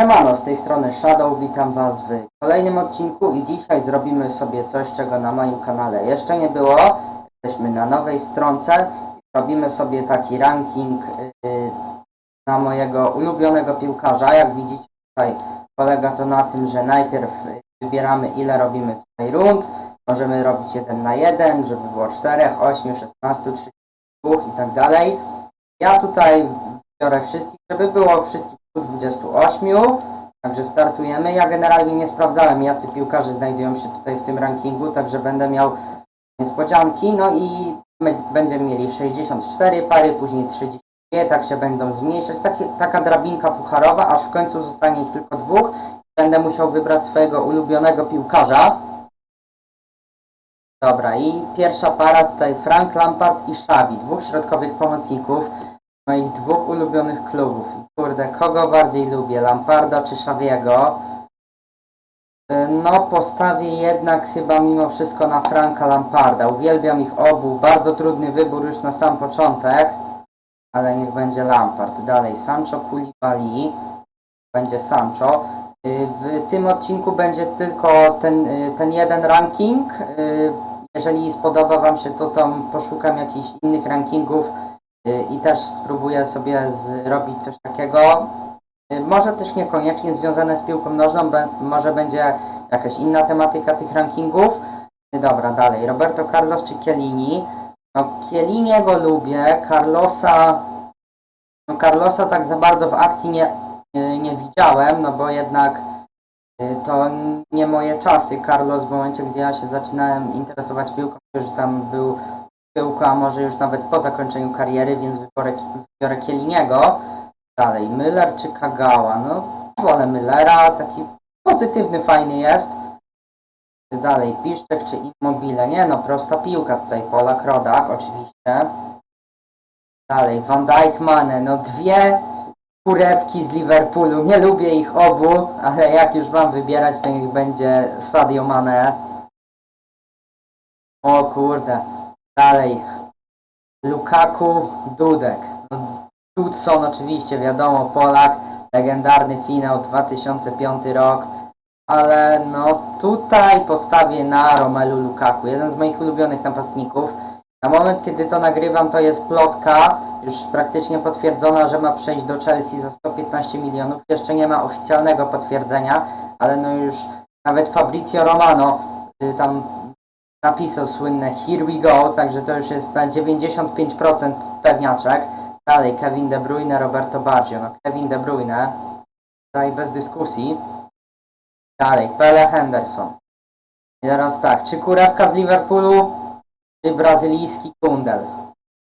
Siemano, z tej strony Shadow, witam was w kolejnym odcinku i dzisiaj zrobimy sobie coś, czego na moim kanale jeszcze nie było. Jesteśmy na nowej stronce robimy sobie taki ranking yy, na mojego ulubionego piłkarza. Jak widzicie tutaj polega to na tym, że najpierw yy, wybieramy ile robimy tutaj rund. Możemy robić jeden na jeden, żeby było 4, 8, 16, 32 i tak dalej. Ja tutaj biorę wszystkich, żeby było wszystkich 28. Także startujemy. Ja generalnie nie sprawdzałem, jacy piłkarze znajdują się tutaj w tym rankingu, także będę miał niespodzianki. No i my będziemy mieli 64 pary, później 32, tak się będą zmniejszać. Takie, taka drabinka pucharowa, aż w końcu zostanie ich tylko dwóch. Będę musiał wybrać swojego ulubionego piłkarza. Dobra, i pierwsza para tutaj Frank Lampard i Xavi, dwóch środkowych pomocników moich dwóch ulubionych klubów. Kurde, kogo bardziej lubię, Lamparda czy Xaviego? Y, No, postawię jednak chyba mimo wszystko na Franka Lamparda. Uwielbiam ich obu. Bardzo trudny wybór już na sam początek, ale niech będzie Lampard. Dalej, Sancho Koulibaly. Będzie Sancho. Y, W tym odcinku będzie tylko ten, y, ten jeden ranking. Jeżeli spodoba Wam się to, to poszukam jakichś innych rankingów i też spróbuję sobie zrobić coś takiego. Y, Może też niekoniecznie związane z piłką nożną, może będzie jakaś inna tematyka tych rankingów. Y, Dobra, dalej. Roberto Carlos czy Chiellini? No, Chielliniego lubię, Carlosa... No, Carlosa tak za bardzo w akcji nie, nie widziałem, no bo jednak to nie moje czasy. Carlos w momencie, gdy ja się zaczynałem interesować piłką, już tam był pyłku, a może już nawet po zakończeniu kariery, więc wybiorę, wybiorę Kieliniego. Dalej, Müller czy Kagawa? No, wolę Müllera, taki pozytywny, fajny jest. Dalej, Piszczek czy Immobile? Nie no, prosta piłka tutaj, Polak Rodak, oczywiście. Dalej, Van Dijk, Mane, no dwie kurewki z Liverpoolu, nie lubię ich obu, ale jak już mam wybierać, to niech będzie Sadio Mane. O kurde, Dalej. Lukaku, Dudek. No, Dudson oczywiście, wiadomo, Polak. Legendarny finał 2005 rok. Ale no tutaj postawię na Romelu Lukaku. Jeden z moich ulubionych napastników. Na moment, kiedy to nagrywam, to jest plotka. Już praktycznie potwierdzona, że ma przejść do Chelsea za 115 milionów. Jeszcze nie ma oficjalnego potwierdzenia, ale no już nawet Fabrizio Romano y, tam napisał słynne Here we go, także to już jest na 95% pewniaczek. Dalej Kevin De Bruyne, Roberto Baggio. No Kevin De Bruyne, tutaj bez dyskusji. Dalej, Pele Henderson. I teraz tak, czy kurewka z Liverpoolu, czy brazylijski kundel?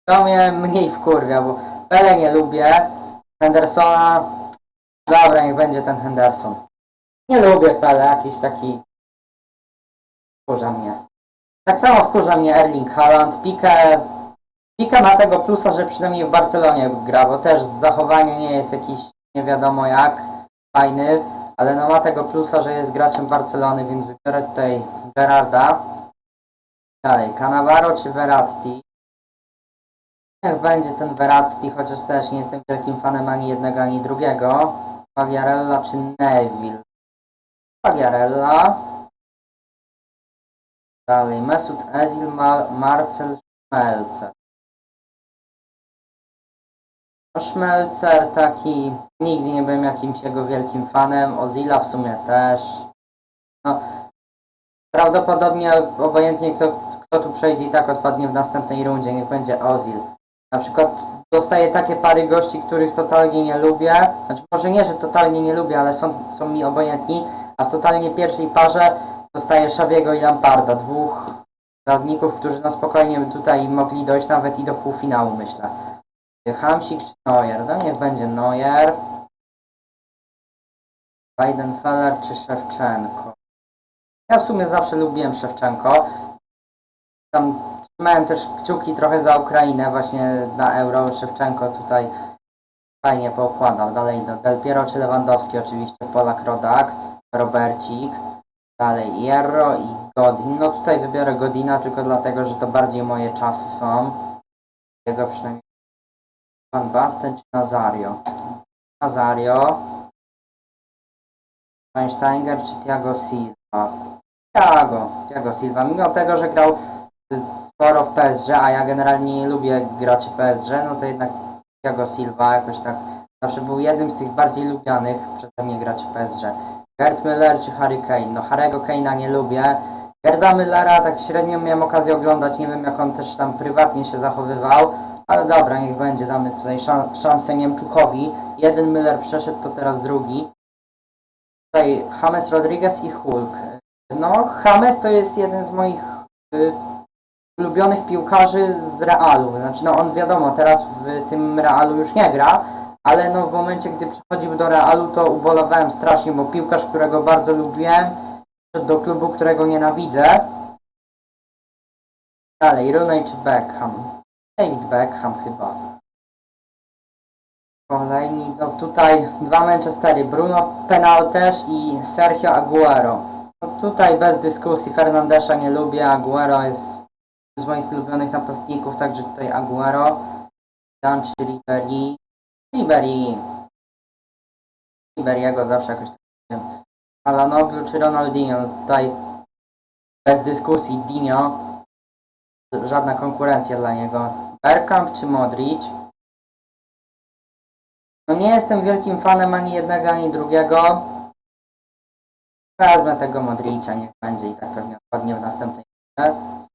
To mnie mniej wkurwia, bo Pele nie lubię, Hendersona, dobra, niech będzie ten Henderson. Nie lubię Pele, jakiś taki, wkurza mnie. Tak samo wkurza mnie Erling Haaland. Pique, Pique ma tego plusa, że przynajmniej w Barcelonie gra, bo też zachowanie nie jest jakiś nie wiadomo jak fajny, ale no ma tego plusa, że jest graczem Barcelony, więc wybiorę tutaj Gerarda. Dalej, Cannavaro czy Verratti? Niech będzie ten Verratti, chociaż też nie jestem wielkim fanem ani jednego, ani drugiego. Pagliarella czy Neville? Pagliarella. Dalej, Mesut Ezil, Ma Marcel Schmelzer. Schmelzer taki, nigdy nie byłem jakimś jego wielkim fanem, Ozila w sumie też. No, prawdopodobnie obojętnie kto, kto tu przejdzie i tak odpadnie w następnej rundzie, niech będzie Ozil. Na przykład dostaję takie pary gości, których totalnie nie lubię. Znaczy może nie, że totalnie nie lubię, ale są, są mi obojętni, a w totalnie pierwszej parze dostaje Szawiego i Lamparda, dwóch zawodników, którzy na spokojnie tutaj mogli dojść nawet i do półfinału, myślę. Hamsik czy Neuer? No niech będzie Neuer. Weidenfeller czy Szewczenko? Ja w sumie zawsze lubiłem Szewczenko. Tam trzymałem też kciuki trochę za Ukrainę, właśnie na Euro. Szewczenko tutaj fajnie poukładał. Dalej do Del Piero czy Lewandowski, oczywiście Polak Rodak, Robercik. Dalej Jerro i Godin. No tutaj wybiorę Godina tylko dlatego, że to bardziej moje czasy są. Jego przynajmniej Van Basten czy Nazario. Nazario. Schweinsteiger czy Thiago Silva? Thiago, Thiago Silva. Mimo tego, że grał sporo w PSG, a ja generalnie nie lubię graczy PSG, no to jednak Thiago Silva jakoś tak zawsze był jednym z tych bardziej lubianych przeze mnie graczy PSG. Gerd Müller czy Harry Kane? No Harry'ego Kane'a nie lubię. Gerda Müllera tak średnio miałem okazję oglądać, nie wiem jak on też tam prywatnie się zachowywał, ale dobra, niech będzie, damy tutaj szan szansę Niemczukowi. Jeden Müller przeszedł, to teraz drugi. Tutaj James Rodriguez i Hulk. No, James to jest jeden z moich y, ulubionych piłkarzy z Realu. Znaczy, no on wiadomo, teraz w tym Realu już nie gra, ale no w momencie, gdy przychodził do Realu, to ubolewałem strasznie, bo piłkarz, którego bardzo lubiłem, przyszedł do klubu, którego nienawidzę. Dalej, Rooney czy Beckham? David Beckham chyba. Kolejni, no tutaj dwa Manchestery, Bruno Penaltes i Sergio Aguero. No tutaj bez dyskusji, Fernandesza nie lubię, Aguero jest z moich ulubionych napastników, także tutaj Aguero. Dan czy Ribery. Ribery. Riberiego zawsze jakoś tak. Alanoglu czy Ronaldinho, tutaj bez dyskusji Dinho. Żadna konkurencja dla niego. Bergkamp czy Modric? No nie jestem wielkim fanem ani jednego, ani drugiego. Wezmę tego Modricia, niech będzie i tak pewnie odpadnie w następnej.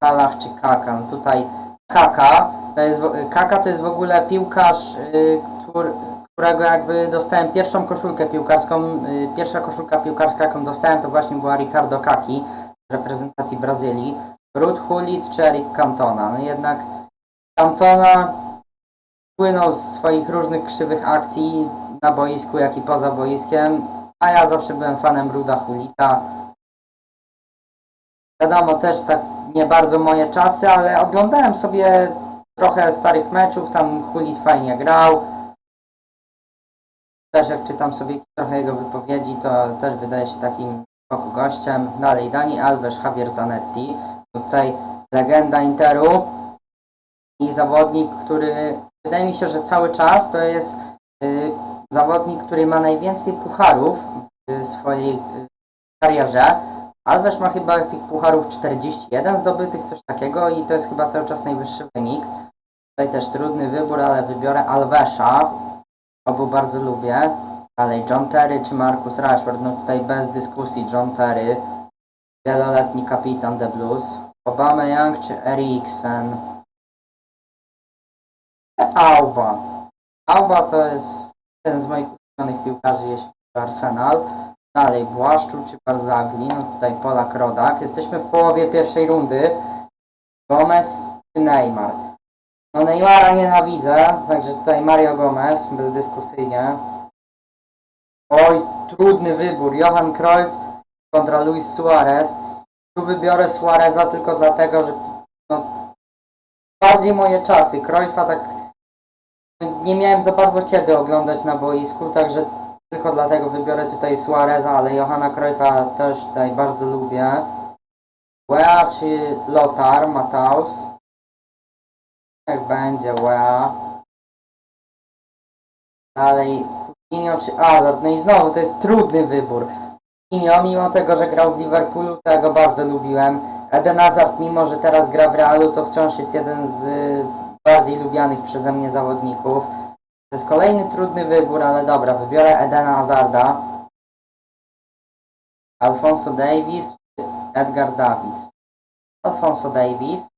Salah czy Kaka? No tutaj Kaka. To jest, Kaka to jest w ogóle piłkarz, y, którego jakby dostałem pierwszą koszulkę piłkarską. y, Pierwsza koszulka piłkarska, jaką dostałem, to właśnie była Ricardo Kaki w reprezentacji Brazylii. Ruth Hulit czy Eric Cantona? No jednak Cantona płynął z swoich różnych krzywych akcji na boisku, jak i poza boiskiem, a ja zawsze byłem fanem Ruda Hulita. Wiadomo, też tak nie bardzo moje czasy, ale oglądałem sobie trochę starych meczów, tam Hulit fajnie grał. Też jak czytam sobie trochę jego wypowiedzi, to też wydaje się takim spoko gościem. Dalej, Dani Alves, Javier Zanetti. Tutaj legenda Interu i zawodnik, który wydaje mi się, że cały czas to jest y, zawodnik, który ma najwięcej pucharów w swojej y, karierze. Alves ma chyba tych pucharów 41 zdobytych, coś takiego i to jest chyba cały czas najwyższy wynik. Tutaj też trudny wybór, ale wybiorę Alvesa. Obu bardzo lubię. Dalej John Terry czy Marcus Rashford. No tutaj bez dyskusji John Terry. Wieloletni kapitan The Blues. Obama Young czy Eriksen. Alba. Alba to jest jeden z moich ulubionych piłkarzy, jeśli chodzi o Arsenal. Dalej Błaszczu czy Barzagli. No tutaj Polak Rodak. Jesteśmy w połowie pierwszej rundy. Gomez czy Neymar. No Neymara nienawidzę, także tutaj Mario Gomez, bezdyskusyjnie. Oj, trudny wybór. Johan Cruyff kontra Luis Suarez. Tu wybiorę Suareza tylko dlatego, że no, bardziej moje czasy. Cruyffa tak nie miałem za bardzo kiedy oglądać na boisku, także tylko dlatego wybiorę tutaj Suareza, ale Johana Cruyffa też tutaj bardzo lubię. Wea czy Lothar Matthaus? Niech będzie Wea. Dalej Coutinho czy Hazard? No i znowu to jest trudny wybór. Coutinho, mimo tego, że grał w Liverpoolu, to ja go bardzo lubiłem. Eden Hazard, mimo że teraz gra w Realu, to wciąż jest jeden z y, bardziej lubianych przeze mnie zawodników. To jest kolejny trudny wybór, ale dobra, wybiorę Edena Hazarda. Alfonso Davis czy Edgar Davids? Alfonso Davis.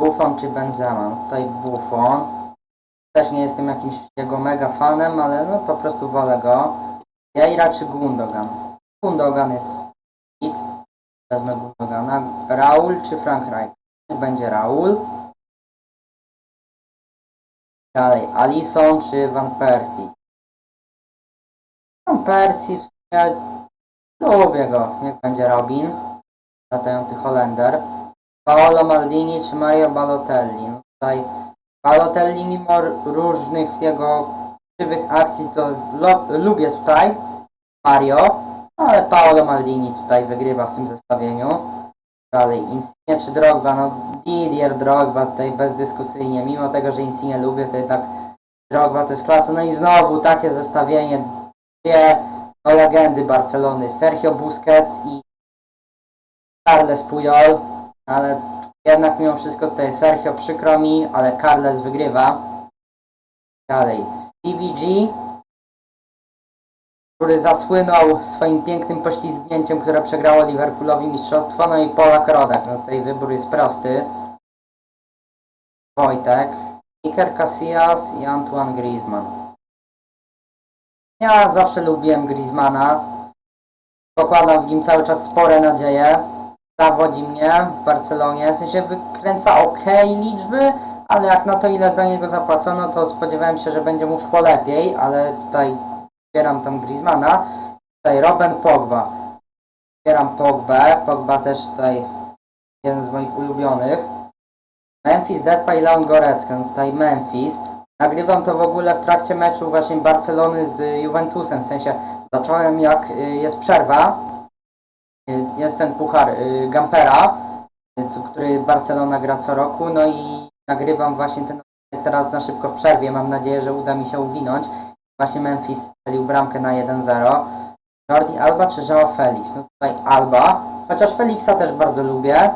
Buffon czy Benzema? Tutaj Buffon. Też nie jestem jakimś jego mega fanem, ale no po prostu wolę go. Jajra czy Gundogan? Gundogan jest hit. Wezmę Gundogana. Raul czy Frank Reich? Będzie Raul. Dalej, Alison czy Van Persie? Van Persie w sumie lubię go. Niech będzie Robin. Latający Holender. Paolo Maldini czy Mario Balotelli? No tutaj Balotelli mimo różnych jego krzywych akcji to lubię tutaj Mario, ale Paolo Maldini tutaj wygrywa w tym zestawieniu. Dalej, Insigne czy Drogba? No Didier Drogba tutaj bezdyskusyjnie, mimo tego, że Insigne lubię, to jednak Drogba to jest klasa. No i znowu takie zestawienie dwie no, legendy Barcelony, Sergio Busquets i Carles Puyol, ale jednak mimo wszystko tutaj Sergio przykro mi, ale Carles wygrywa. Dalej, Stevie G, który zasłynął swoim pięknym poślizgnięciem, które przegrało Liverpoolowi mistrzostwo, no i Polak Rodek. No tutaj wybór jest prosty. Wojtek, Iker Casillas i Antoine Griezmann. Ja zawsze lubiłem Griezmana. Pokładam w nim cały czas spore nadzieje. Zawodzi mnie w Barcelonie. W sensie wykręca ok liczby, ale jak na to ile za niego zapłacono, to spodziewałem się, że będzie mu szło lepiej, ale tutaj wspieram tam Griezmana. Tutaj Robin Pogba. Wspieram Pogbę. Pogba też tutaj jeden z moich ulubionych. Memphis Depay Leon Gorecka. Tutaj Memphis. Nagrywam to w ogóle w trakcie meczu właśnie Barcelony z Juventusem. W sensie zacząłem jak y, jest przerwa. Y, Jest ten puchar y, Gampera, y, który Barcelona gra co roku. No i nagrywam właśnie ten teraz na szybko w przerwie. Mam nadzieję, że uda mi się uwinąć. Właśnie Memphis strzelił bramkę na 1-0. Jordi Alba czy Joao Felix? No tutaj Alba. Chociaż Felixa też bardzo lubię.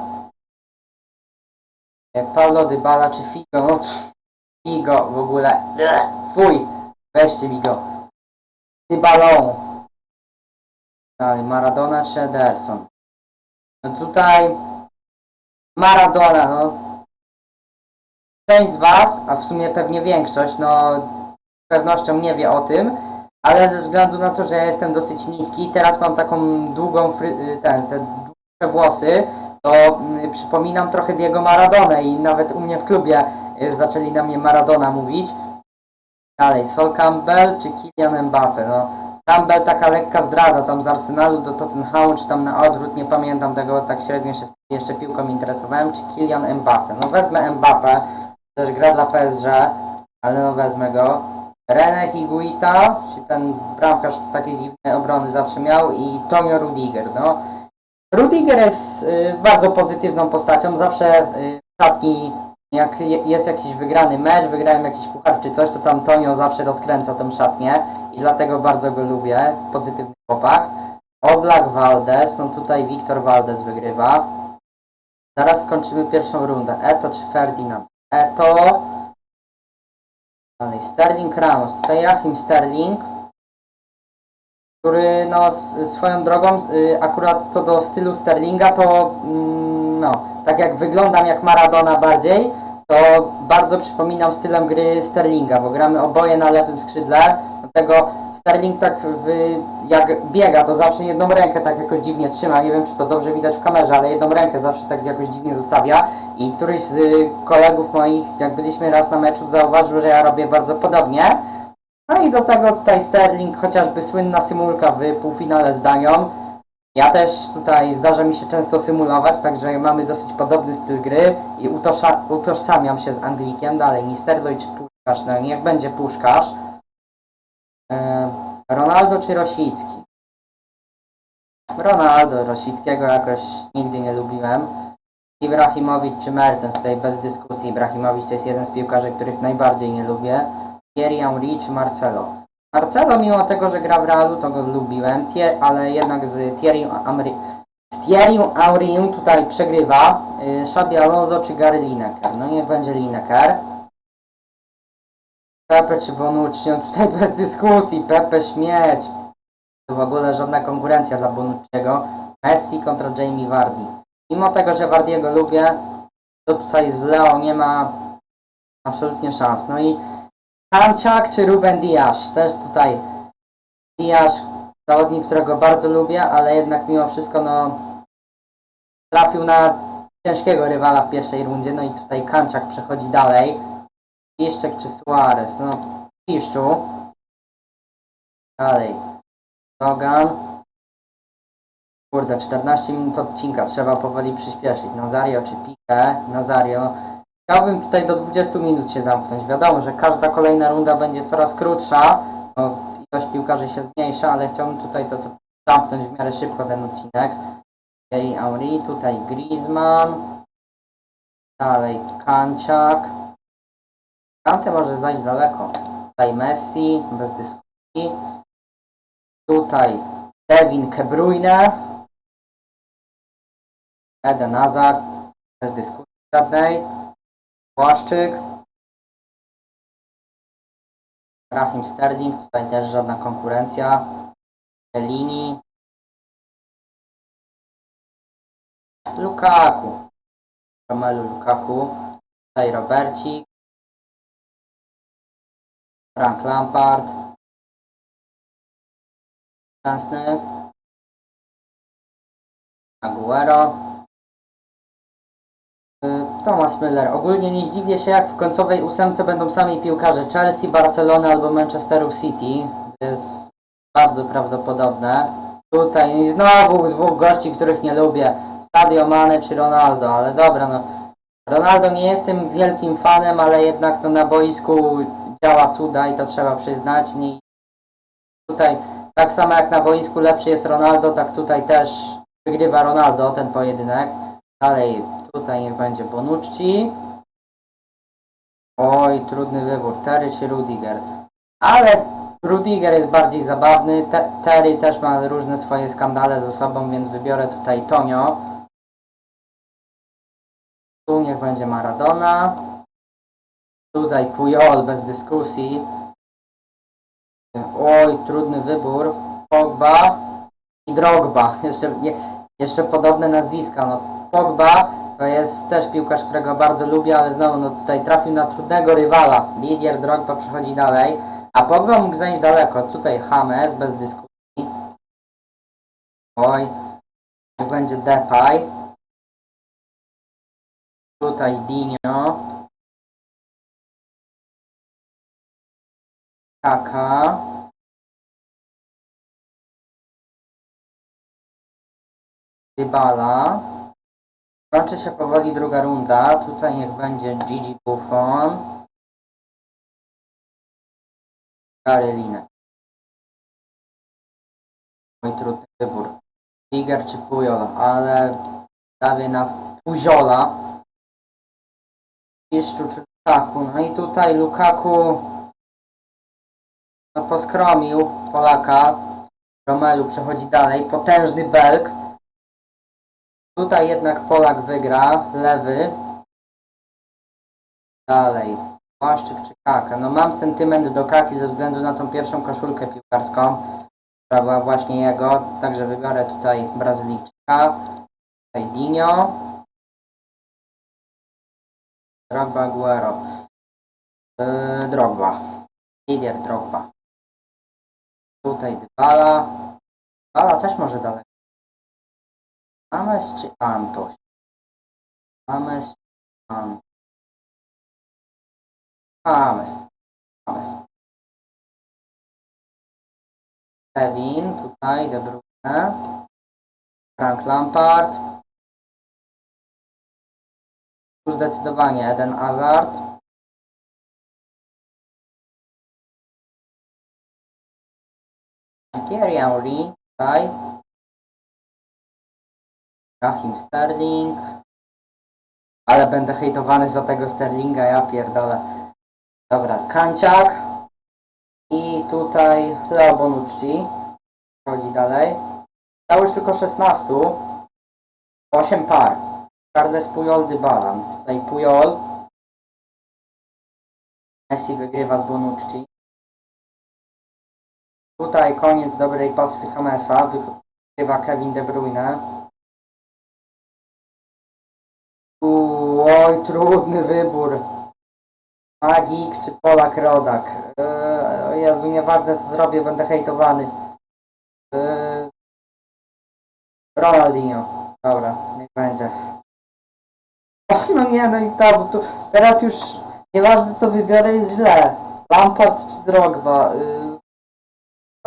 E, Paulo Dybala czy Figo? No Figo w ogóle. Fuj! Weźcie mi go. Dalej, Maradona czy Ederson? No tutaj Maradona, no. Część z Was, a w sumie pewnie większość, no z pewnością nie wie o tym, ale ze względu na to, że ja jestem dosyć niski, teraz mam taką długą, y, ten, te długie włosy, to y, przypominam trochę Diego Maradonę i nawet u mnie w klubie y, zaczęli na mnie Maradona mówić. Dalej, Sol Campbell czy Kylian Mbappe? No, Campbell taka lekka zdrada tam z Arsenalu do Tottenhamu, czy tam na odwrót, nie pamiętam tego, tak średnio się jeszcze piłką interesowałem, czy Kylian Mbappe? No wezmę Mbappe, też gra dla PSG, ale no wezmę go. René Higuita, czy ten bramkarz z takiej dziwnej obrony zawsze miał i Tomio Rudiger, no. Rudiger jest y, bardzo pozytywną postacią, zawsze y, w szatni jak je- jest jakiś wygrany mecz, wygrałem jakiś puchar czy coś, to tam Tonio zawsze rozkręca tą szatnię i dlatego bardzo go lubię, pozytywny chłopak. Oblak Valdez, no tutaj Wiktor Valdez wygrywa. Zaraz skończymy pierwszą rundę. Eto czy Ferdinand? Eto. Dalej, Sterling Ramos. Tutaj Rahim Sterling, który no swoją drogą, y, akurat co do stylu Sterlinga, to mm, no, tak jak wyglądam jak Maradona bardziej, to bardzo przypominam stylem gry Sterlinga, bo gramy oboje na lewym skrzydle. Dlatego Sterling tak w, jak biega, to zawsze jedną rękę tak jakoś dziwnie trzyma. Nie wiem, czy to dobrze widać w kamerze, ale jedną rękę zawsze tak jakoś dziwnie zostawia. I któryś z kolegów moich, jak byliśmy raz na meczu, zauważył, że ja robię bardzo podobnie. No i do tego tutaj Sterling, chociażby słynna symulka w półfinale z Danią. Ja też tutaj zdarza mi się często symulować, także mamy dosyć podobny styl gry i utosza, utożsamiam się z Anglikiem. Dalej, Nisterloj czy Puszkarz? No niech będzie Puszkarz. E, Ronaldo czy Rosicki? Ronaldo, Rosickiego jakoś nigdy nie lubiłem. Ibrahimowicz czy Mertens? Tutaj bez dyskusji. Ibrahimowicz to jest jeden z piłkarzy, których najbardziej nie lubię. Thierry Henry czy Marcelo? Marcelo, mimo tego, że gra w Realu, to go lubiłem, ale jednak z Thierry z Henrym tutaj przegrywa y, Xabi Alonso czy Gary Lineker. No niech będzie Lineker. Pepe czy Bonucci, no tutaj bez dyskusji, Pepe śmieć. To w ogóle żadna konkurencja dla Bonucciego. Messi kontra Jamie Vardy. Mimo tego, że Vardiego lubię, to tutaj z Leo nie ma absolutnie szans. No i Kanciak czy Ruben Diaz? Też tutaj Diaz, zawodnik, którego bardzo lubię, ale jednak mimo wszystko no trafił na ciężkiego rywala w pierwszej rundzie, no i tutaj Kanciak przechodzi dalej. Piszczek czy Suarez? No, Piszczu. Dalej. Logan. Kurde, 14 minut odcinka, trzeba powoli przyspieszyć. Nazario czy Pique? Nazario. Chciałbym tutaj do 20 minut się zamknąć. Wiadomo, że każda kolejna runda będzie coraz krótsza. No, ilość piłkarzy się zmniejsza, ale chciałbym tutaj to, to zamknąć w miarę szybko ten odcinek. Thierry Henry, tutaj Griezmann. Dalej Kanciak. Kante może zajść daleko. Tutaj Messi, bez dyskusji. Tutaj Devin Kebrujne. Eden Hazard. Bez dyskusji żadnej. Płaszczyk. Rahim Sterling. Tutaj też żadna konkurencja. Bellini. Lukaku. Romelu Lukaku. Tutaj Robercik. Frank Lampard. Jasny. Aguero. Thomas Müller. Ogólnie nie zdziwię się, jak w końcowej ósemce będą sami piłkarze Chelsea, Barcelona albo Manchesteru City. To jest bardzo prawdopodobne. Tutaj znowu dwóch gości, których nie lubię. Sadio Mane czy Ronaldo, ale dobra no. Ronaldo nie jestem wielkim fanem, ale jednak no, na boisku działa cuda i to trzeba przyznać. I tutaj tak samo jak na boisku lepszy jest Ronaldo, tak tutaj też wygrywa Ronaldo ten pojedynek. Dalej tutaj niech będzie Bonucci. Oj, trudny wybór, Terry czy Rudiger. Ale Rudiger jest bardziej zabawny, Te Terry też ma różne swoje skandale ze sobą, więc wybiorę tutaj Tonio. Tu niech będzie Maradona. Tutaj Pujol bez dyskusji. Oj, trudny wybór. Pogba i Drogba. Jeszcze, nie, jeszcze podobne nazwiska. No, Pogba to jest też piłkarz, którego bardzo lubię, ale znowu no, tutaj trafił na trudnego rywala. Didier Drogba przechodzi dalej. A Pogba mógł zajść daleko. Tutaj James bez dyskusji. Oj, będzie Depay. Tutaj Dinio. Kaka. Dybala. Kończy się powoli druga runda. Tutaj niech będzie Gigi Buffon. Gary Linek. Mój trudny wybór. Tiger czy Pujol, ale stawię na Puziola. Piszczu czy Lukaku. No i tutaj Lukaku no, poskromił Polaka. Romelu przechodzi dalej. Potężny Belg. Tutaj jednak Polak wygra. Lewy. Dalej. Płaszczyk czy Kaka. No mam sentyment do Kaki ze względu na tą pierwszą koszulkę piłkarską. Która była właśnie jego. Także wybiorę tutaj Brazylijczyka. Tutaj Dinio. Drogba Aguero. Yy, Drogba. Didier Drogba. Tutaj Dybala. Dybala też może daleko. Ames czy Antoś? Ames czy Antoś? Ames. Ames. Kevin, tutaj De Bruyne. Frank Lampard. Tu zdecydowanie Eden Hazard. Thierry Henry, tutaj. Rahim Sterling. Ale będę hejtowany za tego Sterlinga, ja pierdolę. Dobra, Kanciak. I tutaj Leo Bonucci. Chodzi dalej. Stało już tylko 16. 8 par. Carles Puyol Dybalan. Tutaj Puyol. Messi wygrywa z Bonucci. Tutaj koniec dobrej pasy Hamesa. Wygrywa Kevin De Bruyne. Oj, trudny wybór. Magik czy Polak Rodak? O Jezu, nieważne co zrobię, będę hejtowany. Eee, Ronaldinho. Dobra, niech będzie. No nie, no i znowu, tu, teraz już nieważne co wybiorę jest źle. Lampard czy Drogba? Eee,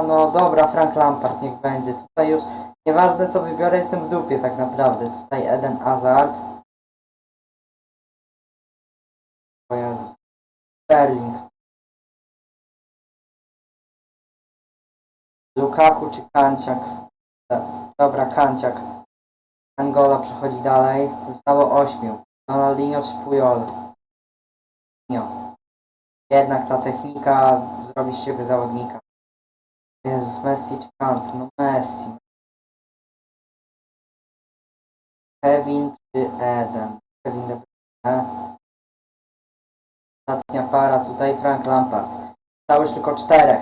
no dobra, Frank Lampard niech będzie. Tutaj już nieważne co wybiorę, jestem w dupie tak naprawdę. Tutaj Eden Hazard. Jezus. Sterling. Lukaku czy Kanciak? Do- Dobra, Kanciak. Angola przechodzi dalej. Zostało ośmiu. Ronaldinho czy Puyol? No. Jednak ta technika zrobi z ciebie zawodnika. Jezus, Messi czy Kant? No Messi. Kevin czy Eden? Kevin De Bruyne. Ostatnia para tutaj Frank Lampard. Zostało już tylko czterech.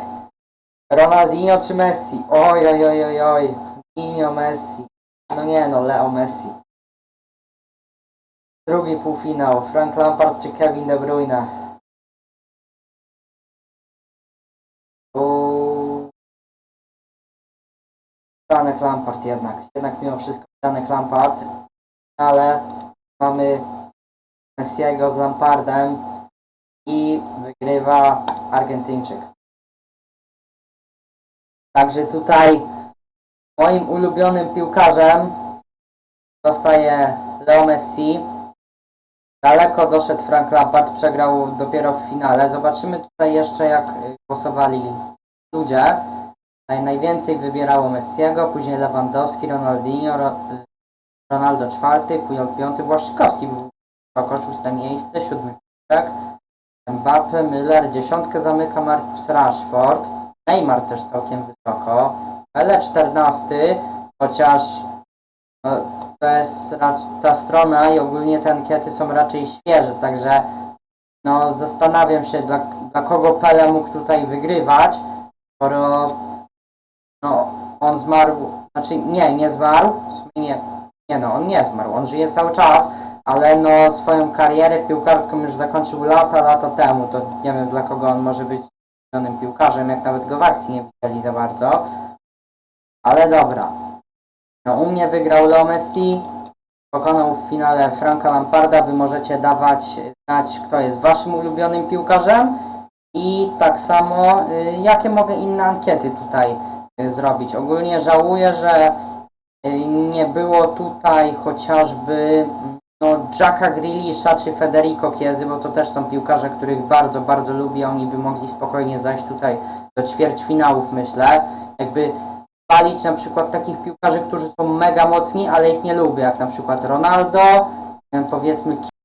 Ronaldinho czy Messi? Oj, oj, oj, oj, oj. Ronaldinho, Messi. No nie no, Leo Messi. Drugi półfinał. Frank Lampard czy Kevin De Bruyne? Uuu. Franek Lampard jednak. Jednak mimo wszystko Franek Lampard. Ale mamy Messiego z Lampardem i wygrywa Argentyńczyk. Także tutaj moim ulubionym piłkarzem zostaje Leo Messi. Daleko doszedł Frank Lampard, przegrał dopiero w finale. Zobaczymy tutaj jeszcze jak głosowali ludzie. Najwięcej wybierało Messiego, później Lewandowski, Ronaldinho, Ro, Ronaldo czwarty, Pujol piąty, Błaszczykowski był wysoko, szóste miejsce, siódmy Piłek, Mbappe, Müller, dziesiątkę zamyka Marcus Rashford, Neymar też całkiem wysoko, Pele czternasty, chociaż no, to jest ta strona i ogólnie te ankiety są raczej świeże, także no zastanawiam się dla, dla kogo Pele mógł tutaj wygrywać, skoro no on zmarł, znaczy nie, nie zmarł, nie, nie no, on nie zmarł, on żyje cały czas, ale no swoją karierę piłkarską już zakończył lata, lata temu, to nie wiem dla kogo on może być ulubionym piłkarzem, jak nawet go w akcji nie widzieli za bardzo, ale dobra. No u mnie wygrał Leo Messi, pokonał w finale Franka Lamparda, wy możecie dawać znać kto jest waszym ulubionym piłkarzem. I tak samo y, jakie mogę inne ankiety tutaj y, zrobić. Ogólnie żałuję, że y, nie było tutaj chociażby mm, no, Jacka Grealisha czy Federico Chiesy, bo to też są piłkarze, których bardzo, bardzo lubię. Oni by mogli spokojnie zajść tutaj do ćwierćfinałów, myślę. Jakby palić na przykład takich piłkarzy, którzy są mega mocni, ale ich nie lubię, jak na przykład Ronaldo, powiedzmy